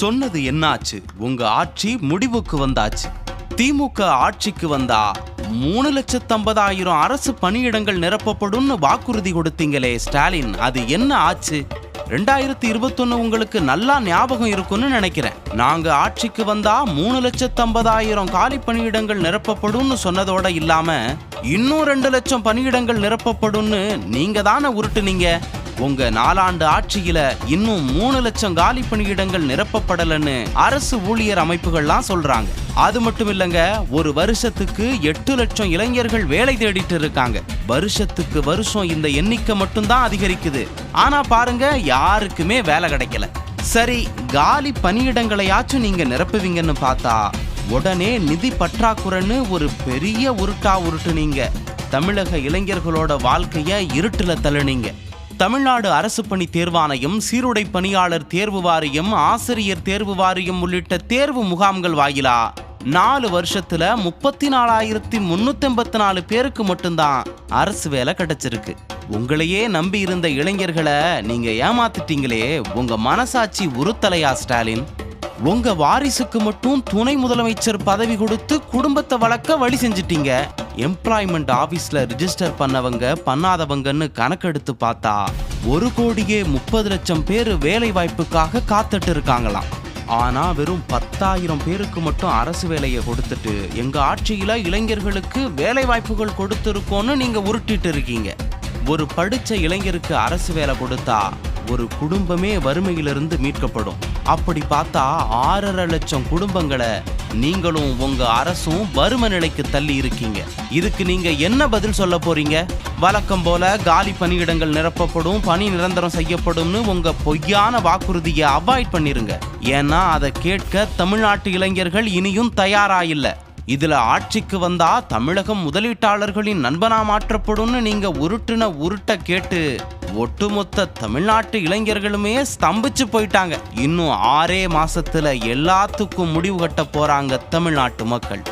சொன்னது என்னாச்சு? உங்க ஆட்சி முடிவுக்கு வந்தாச்சு. திமுக ஆட்சிக்கு வந்தா மூணு லட்சத்தம்பதாயிரம் அரசு பணியிடங்கள் நிரப்பப்படும்னு வாக்குறுதி கொடுத்தீங்களே ஸ்டாலின். அது என்ன ஆச்சு? ரெண்டாயிரத்தி இருபத்தொன்னு உங்களுக்கு நல்லா ஞாபகம் இருக்கும்னு நினைக்கிறேன். நாங்க ஆட்சிக்கு வந்தா மூணு லட்சத்தம்பதாயிரம் காலி பணியிடங்கள் நிரப்பப்படும்னு சொன்னதோட இல்லாம இன்னும் ரெண்டு லட்சம் பணியிடங்கள் நிரப்பப்படும்னு நீங்க தானே உருட்டுனீங்க? உங்க நாலாண்டு ஆட்சியில இன்னும் மூணு லட்சம் காலி பணியிடங்கள் நிரப்பப்படலன்னு அரசு ஊழியர் அமைப்புகள்லாம் சொல்றாங்க. அது மட்டும் இல்லங்க ஒரு வருஷத்துக்கு எட்டு லட்சம் இளைஞர்கள் வேலை தேடிட்டு இருக்காங்க. வருஷத்துக்கு வருஷம் இந்த எண்ணிக்கை மட்டும்தான் அதிகரிக்குது. ஆனா பாருங்க யாருக்குமே வேலை கிடைக்கல. சரி காலி பணியிடங்களையாச்சும் நீங்க நிரப்புவீங்கன்னு பார்த்தா உடனே நிதி பற்றாக்குறைன்னு ஒரு பெரிய உருட்டா உருட்டுனீங்க. தமிழக இளைஞர்களோட வாழ்க்கைய இருட்டுல தள்ளுனீங்க. தமிழ்நாடு அரசு பணி தேர்வாணையம் சீருடை பணியாளர் தேர்வு வாரியம் ஆசிரியர் தேர்வு வாரியம் உள்ளிட்ட தேர்வு முகாம்கள் வாயிலா? நாலு வருஷத்துல முப்பத்தி நாலாயிரத்தி முன்னூத்தி எண்பத்தி நாலு பேருக்கு மட்டும்தான் அரசு வேலை கிடைச்சிருக்கு. உங்களையே நம்பி இருந்த இளைஞர்களை நீங்க ஏமாத்திட்டீங்களே உங்க மனசாட்சி உறுத்தலையா ஸ்டாலின்? உங்க வாரிசுக்கு மட்டும் துணை முதலமைச்சர் பதவி கொடுத்து குடும்பத்தை வளர்க்க வழி செஞ்சிட்டீங்க. எம்ப்ளாய்மெண்ட் ஆபீஸ்ல ரிஜிஸ்டர் பண்ணவங்க பண்ணாதவங்கன்னு கணக்கெடுத்து பார்த்தா ஒரு கோடியே முப்பது லட்சம் பேர் வேலை வாய்ப்புக்காக காத்துட்டு இருக்காங்களாம். ஆனா வெறும் பத்தாயிரம் பேருக்கு மட்டும் அரசு வேலையை கொடுத்துட்டு எங்க ஆட்சியில இளைஞர்களுக்கு வேலை வாய்ப்புகள் கொடுத்துருக்கோன்னு நீங்க உருட்டிட்டு இருக்கீங்க. ஒரு படிச்ச இளைஞருக்கு அரசு வேலை கொடுத்தா ஒரு குடும்பமே வறுமையிலிருந்து மீட்கப்படும். அப்படி பார்த்தா ஆறரை லட்சம் குடும்பங்களை நீங்களும் உங்க அரசும் வறுமை நிலைக்கு தள்ளி இருக்கீங்க. இதுக்கு நீங்க என்ன பதில் சொல்ல போறீங்க? வழக்கம் போல காலி பணியிடங்கள் நிரப்பப்படும் பணி நிரந்தரம் செய்யப்படும்னு உங்க பொய்யான வாக்குறுதியை அவாய்ட் பண்ணிருங்க. ஏன்னா அதை கேட்க தமிழ்நாட்டு இளைஞர்கள் இனியும் தயாரா இல்ல இதுல ஆட்சிக்கு வந்தா தமிழகம் முதலீட்டாளர்களின் நண்பனா மாற்றப்படும்னு நீங்க உருட்டுன உருட்ட கேட்டு ஒட்டுமொத்த தமிழ்நாட்டு இளைஞர்களுமே ஸ்தம்பிச்சு போயிட்டாங்க. இன்னும் ஆறே மாசத்துல எல்லாத்துக்கும் முடிவு கட்ட போறாங்க தமிழ்நாட்டு மக்கள்.